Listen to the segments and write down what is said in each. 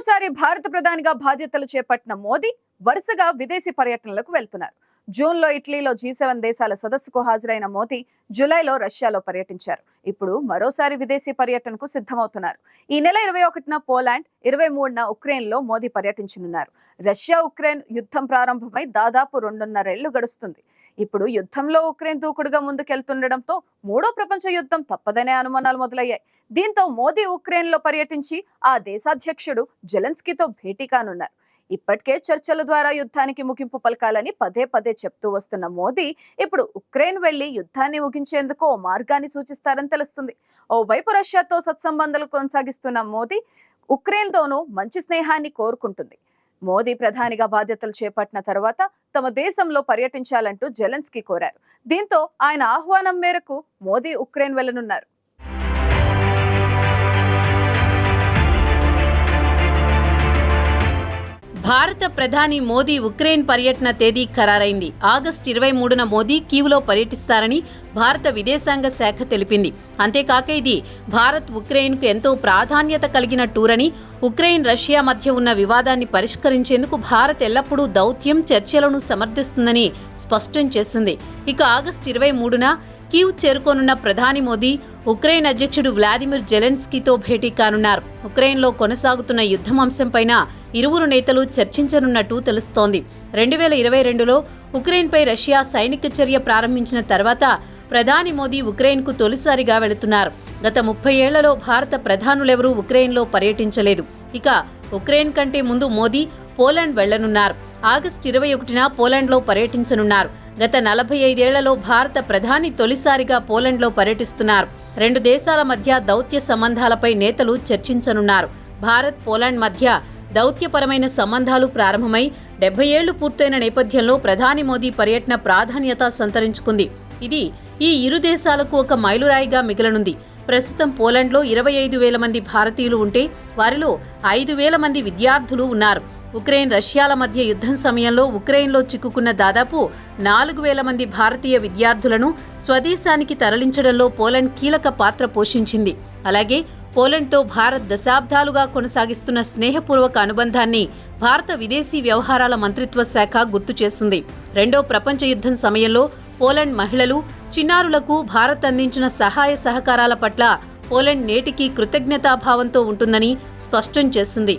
మూడోసారి భారత ప్రధానిగా బాధ్యతలు చేపట్టిన మోదీ వరుసగా విదేశీ పర్యటనలకు వెళ్తున్నారు. జూన్లో ఇటలీలో జీ సెవెన్ దేశాల సదస్సుకు హాజరైన మోదీ జూలైలో రష్యాలో పర్యటించారు. ఇప్పుడు మరోసారి విదేశీ పర్యటనకు సిద్ధమవుతున్నారు. ఈ నెల ఇరవై ఒకటిన పోలాండ్ ఇరవై మూడున ఉక్రెయిన్లో మోదీ పర్యటించనున్నారు. రష్యా ఉక్రెయిన్ యుద్ధం ప్రారంభమై దాదాపు రెండున్నరేళ్ళు గడుస్తుంది. ఇప్పుడు యుద్ధంలో ఉక్రెయిన్ దూకుడుగా ముందుకెళ్తుండటంతో మూడో ప్రపంచ యుద్ధం తప్పదనే అనుమానాలు మొదలయ్యాయి. దీంతో మోదీ ఉక్రెయిన్లో పర్యటించి ఆ దేశాధ్యక్షుడు జెలెన్స్కీతో భేటీ కానున్నారు. ఇప్పటికే చర్చల ద్వారా యుద్ధానికి ముగింపు పలకాలని పదే పదే చెప్తూ వస్తున్న మోదీ ఇప్పుడు ఉక్రెయిన్ వెళ్ళి యుద్ధాన్ని ముగించేందుకు ఓ మార్గాన్ని సూచిస్తారని తెలుస్తుంది. ఓవైపు రష్యాతో సత్సంబంధాలు కొనసాగిస్తున్న మోదీ ఉక్రెయిన్తోనూ మంచి స్నేహాన్ని కోరుకుంటుంది. మోదీ ప్రధానిగా బాధ్యతలు చేపట్టిన తర్వాత తమ దేశంలో పర్యటించాలంటూ జెలెన్స్కీ కోరారు. దీంతో ఆయన ఆహ్వానం మేరకు మోదీ ఉక్రెయిన్ వెళ్ళనున్నారు. భారత ప్రధాని మోదీ ఉక్రెయిన్ పర్యటన తేదీ ఖరారైంది. ఆగస్టు ఇరవై మూడున మోదీ కీవ్లో పర్యటిస్తారని భారత విదేశాంగ శాఖ తెలిపింది. అంతేకాక ఇది భారత్ ఉక్రెయిన్కు ఎంతో ప్రాధాన్యత కలిగిన టూర్ అని ఉక్రెయిన్ రష్యా మధ్య ఉన్న వివాదాన్ని పరిష్కరించేందుకు భారత్ ఎల్లప్పుడూ దౌత్యం చర్చలను సమర్థిస్తుందని స్పష్టం చేసింది. ఇక ఆగస్టు ఇరవై మూడున కీవ్ చేరుకోనున్న ప్రధాని మోదీ ఉక్రెయిన్ అధ్యక్షుడు వ్లాదిమిర్ జెలెన్స్కీతో భేటీ కానున్నారు. ఉక్రెయిన్లో కొనసాగుతున్న యుద్ధం అంశంపైన ఇరువురు నేతలు చర్చించనున్నట్టు తెలుస్తోంది. రెండు వేల ఇరవై రెండులో ఉక్రెయిన్పై రష్యా సైనిక చర్య ప్రారంభించిన తర్వాత ప్రధాని మోదీ ఉక్రెయిన్కు తొలిసారిగా వెళుతున్నారు. గత ముప్పై ఏళ్ళలో భారత ప్రధానులెవరూ ఉక్రెయిన్లో పర్యటించలేదు. ఇక ఉక్రెయిన్ కంటే ముందు మోదీ పోలాండ్ వెళ్ళనున్నారు. ఆగస్టు ఇరవై ఒకటిన పోలాండ్లో పర్యటించనున్నారు. గత నలభై ఐదేళ్ళలో భారత ప్రధాని తొలిసారిగా పోలాండ్లో పర్యటిస్తున్నారు. రెండు దేశాల మధ్య దౌత్య సంబంధాలపై నేతలు చర్చించనున్నారు. భారత్ పోలాండ్ మధ్య దౌత్యపరమైన సంబంధాలు ప్రారంభమై డెబ్బై ఏళ్ళు పూర్తయిన నేపథ్యంలో ప్రధాని మోదీ పర్యటన ప్రాధాన్యత సంతరించుకుంది. ఇది ఈ ఇరు దేశాలకు ఒక మైలురాయిగా మిగలనుంది. ప్రస్తుతం పోలాండ్లో ఇరవై ఐదు వేల మంది భారతీయులు ఉంటే వారిలో ఐదు వేల మంది విద్యార్థులు ఉన్నారు. ఉక్రెయిన్ రష్యాల మధ్య యుద్ధం సమయంలో ఉక్రెయిన్లో చిక్కుకున్న దాదాపు నాలుగు వేల మంది భారతీయ విద్యార్థులను స్వదేశానికి తరలించడంలో పోలాండ్ కీలక పాత్ర పోషించింది. అలాగే పోలండ్తో భారత్ దశాబ్దాలుగా కొనసాగిస్తున్న స్నేహపూర్వక అనుబంధాన్ని భారత విదేశీ వ్యవహారాల మంత్రిత్వ శాఖ గుర్తు చేసింది. రెండో ప్రపంచ యుద్ధం సమయంలో పోలాండ్ మహిళలు చిన్నారులకు భారత్ అందించిన సహాయ సహకారాల పట్ల పోలాండ్ నేటికీ కృతజ్ఞతాభావంతో ఉంటుందని స్పష్టం చేసింది.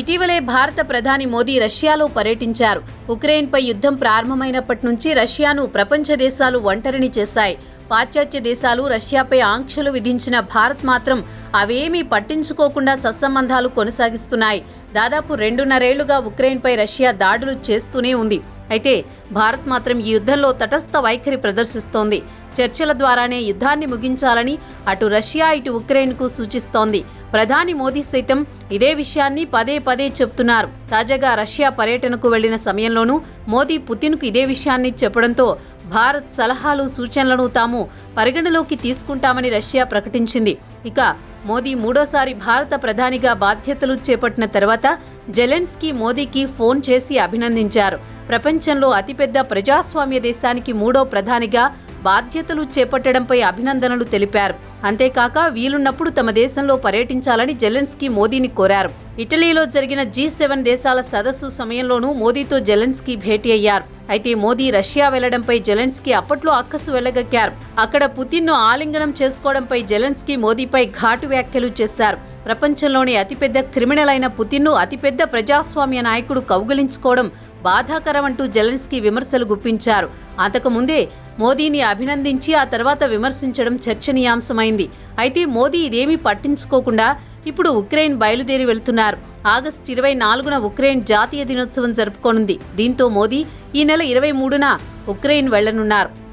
ఇటీవలే భారత ప్రధాని మోదీ రష్యాలో పర్యటించారు. ఉక్రెయిన్పై యుద్ధం ప్రారంభమైనప్పటి నుంచి రష్యాను ప్రపంచ దేశాలు ఒంటరిని చేశాయి. పాశ్చాత్య దేశాలు రష్యాపై ఆంక్షలు విధించిన భారత్ మాత్రం అవేమీ పట్టించుకోకుండా సత్సంబంధాలు కొనసాగిస్తున్నాయి. దాదాపు రెండున్నరేళ్ళుగా ఉక్రెయిన్పై రష్యా దాడులు చేస్తూనే ఉంది. అయితే భారత్ మాత్రం ఈ యుద్ధంలో తటస్థ వైఖరి ప్రదర్శిస్తోంది. చర్చల ద్వారానే యుద్ధాన్ని ముగించాలని అటు రష్యా ఇటు ఉక్రెయిన్కు సూచిస్తోంది. ప్రధాని మోదీ సైతం ఇదే విషయాన్ని పదే పదే చెప్తున్నారు. తాజాగా రష్యా పర్యటనకు వెళ్ళిన సమయంలోనూ మోదీ పుతిన్కు ఇదే విషయాన్ని చెప్పడంతో భారత్ సలహాలు సూచనలను తాము పరిగణలోకి తీసుకుంటామని రష్యా ప్రకటించింది. ఇక మోదీ మూడోసారి భారత ప్రధానిగా బాధ్యతలు చేపట్టిన తర్వాత జెలెన్స్కీ మోదీకి ఫోన్ చేసి అభినందించారు. ప్రపంచంలో అతిపెద్ద ప్రజాస్వామ్య దేశానికి మూడో ప్రధానిగా బాధ్యతలు చేపట్టడంపై అభినందనలు తెలిపారు. అంతేకాక వీలున్నప్పుడు తమ దేశంలో పర్యటించాలని జెలెన్స్కీ మోదీని కోరారు. ఇటలీలో జరిగిన జీ సెవెన్ దేశాల సదస్సు సమయంలోనూ మోదీతో జెలెన్స్కీ భేటీ అయ్యారు. అయితే మోదీ రష్యా వెళ్ళడంపై జెలెన్స్కీ అప్పట్లో అక్కసు వెళ్ళగక్కారు అక్కడ పుతిన్ను ఆలింగనం చేసుకోవడంపై జెలెన్స్కీ మోదీపై ఘాటు వ్యాఖ్యలు చేశారు. ప్రపంచంలోని అతిపెద్ద క్రిమినల్ అయిన పుతిన్ను అతిపెద్ద ప్రజాస్వామ్య నాయకుడు కౌగిలించుకోవడం బాధాకరమంటూ జెలెన్స్కీ విమర్శలు గుప్పించారు. అంతకుముందే మోదీని అభినందించి ఆ తర్వాత విమర్శించడం చర్చనీయాంశమైంది. అయితే మోదీ ఇదేమీ పట్టించుకోకుండా ఇప్పుడు ఉక్రెయిన్ బయలుదేరి వెళ్తున్నారు. ఆగస్టు ఇరవై నాలుగున ఉక్రెయిన్ జాతీయ దినోత్సవం జరుపుకోనుంది. దీంతో మోదీ ఈ నెల ఇరవై మూడున ఉక్రెయిన్ వెళ్ళనున్నారు.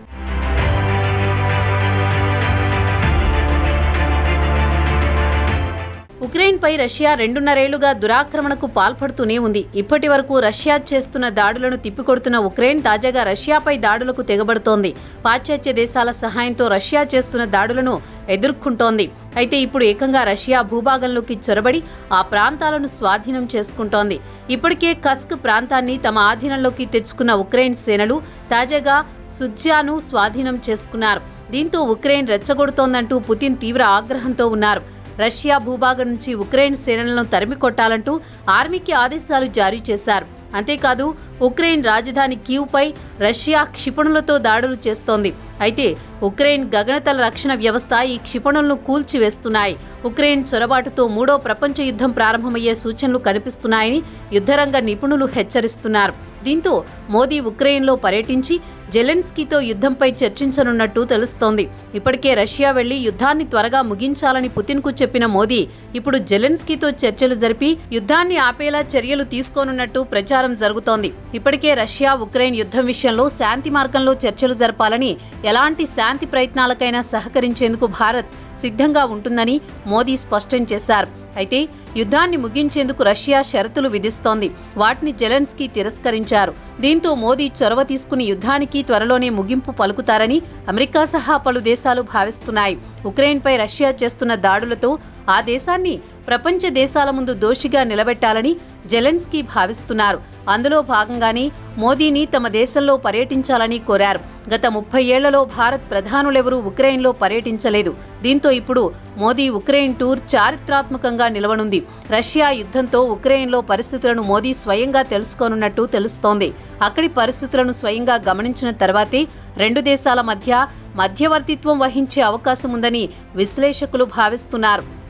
ఉక్రెయిన్పై రష్యా రెండున్నరేళ్ళుగా దురాక్రమణకు పాల్పడుతూనే ఉంది. ఇప్పటి వరకు రష్యా చేస్తున్న దాడులను తిప్పికొడుతున్న ఉక్రెయిన్ తాజాగా రష్యాపై దాడులకు తెగబడుతోంది. పాశ్చాత్య దేశాల సహాయంతో రష్యా చేస్తున్న దాడులను ఎదుర్కొంటోంది. అయితే ఇప్పుడు ఏకంగా రష్యా భూభాగంలోకి చొరబడి ఆ ప్రాంతాలను స్వాధీనం చేసుకుంటోంది. ఇప్పటికే కస్క్ ప్రాంతాన్ని తమ ఆధీనంలోకి తెచ్చుకున్న ఉక్రెయిన్ సేనలు తాజాగా సుజ్యాను స్వాధీనం చేసుకున్నారు. దీంతో ఉక్రెయిన్ రెచ్చగొడుతోందంటూ పుతిన్ తీవ్ర ఆగ్రహంతో ఉన్నారు. రష్యా భూభాగం నుంచి ఉక్రెయిన్ సేనలను తరిమి కొట్టాలంటూ ఆర్మీకి ఆదేశాలు జారీ చేశారు. అంతేకాదు ఉక్రెయిన్ రాజధాని కీవ్పై రష్యా క్షిపణులతో దాడులు చేస్తోంది. అయితే ఉక్రెయిన్ గగనతల రక్షణ వ్యవస్థ ఈ క్షిపణులను కూల్చివేస్తున్నాయి. ఉక్రెయిన్ చొరబాటుతో మూడో ప్రపంచ యుద్ధం ప్రారంభమయ్యే సూచనలు కనిపిస్తున్నాయని యుద్ధరంగ నిపుణులు హెచ్చరిస్తున్నారు. దీంతో మోదీ ఉక్రెయిన్లో పర్యటించి జెలెన్స్కీతో యుద్ధంపై చర్చించనున్నట్టు తెలుస్తోంది. ఇప్పటికే రష్యా వెళ్ళి యుద్ధాన్ని త్వరగా ముగించాలని పుతిన్కు చెప్పిన మోదీ ఇప్పుడు జెలెన్స్కీతో చర్చలు జరిపి యుద్ధాన్ని ఆపేలా చర్యలు తీసుకోనున్నట్టు ప్రచారం జరుగుతోంది. ఇప్పటికే రష్యా ఉక్రెయిన్ యుద్ధం విషయంలో శాంతి మార్గంలో చర్చలు జరపాలని ఎలాంటి శాంతి ప్రయత్నాలకైనా సహకరించేందుకు భారత్ సిద్ధంగా ఉంటుందని మోదీ స్పష్టం చేశారు. అయితే యుద్ధాన్ని ముగించేందుకు రష్యా షరతులు విధిస్తోంది. వాటిని జెలెన్స్కీ తిరస్కరించారు. దీంతో మోదీ చొరవ తీసుకుని యుద్ధానికి త్వరలోనే ముగింపు పలుకుతారని అమెరికా సహా పలు దేశాలు భావిస్తున్నాయి. ఉక్రెయిన్పై రష్యా చేస్తున్న దాడులతో ఆ దేశాన్ని ప్రపంచ దేశాల ముందు దోషిగా నిలబెట్టాలని జెలెన్స్కీ భావిస్తున్నారు. అందులో భాగంగానే మోదీని తమ దేశంలో పర్యటించాలని కోరారు. గత ముప్పై ఏళ్ళలో భారత్ ప్రధానులెవరూ ఉక్రెయిన్లో పర్యటించలేదు. దీంతో ఇప్పుడు మోదీ ఉక్రెయిన్ టూర్ చారిత్రాత్మకంగా నిలవనుంది. రష్యా యుద్ధంతో ఉక్రెయిన్లో పరిస్థితులను మోదీ స్వయంగా తెలుసుకోనున్నట్టు తెలుస్తోంది. అక్కడి పరిస్థితులను స్వయంగా గమనించిన తర్వాతే రెండు దేశాల మధ్య మధ్యవర్తిత్వం వహించే అవకాశం ఉందని విశ్లేషకులు భావిస్తున్నారు.